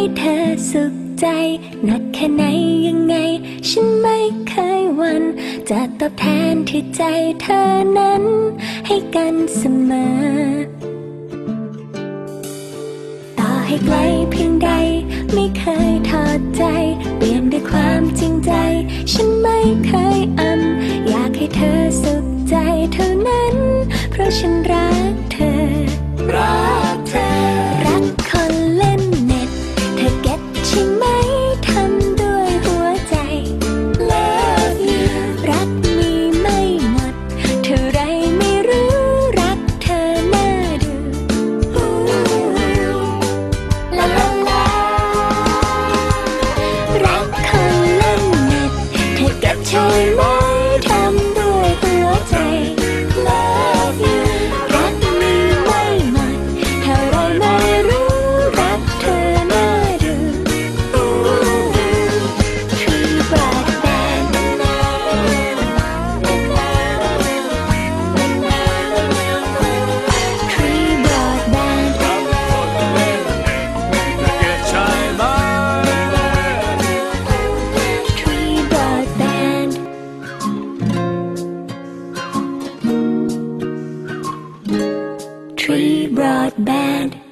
ให้เธอสุขใจหนักแค่ไหนยังไง ฉันไม่เคยหวัน จะตอบแทนที่ใจเธอนั้น ให้กันเสมอ ต่อให้ไกลเพียงใด ไม่เคยทอดใจ เปลี่ยนด้วยความจริงใจ ฉันไม่เคยอำอยากให้เธอสุขใจเท่านั้น เพราะฉันรักเธอ Tell. Tree Broadband.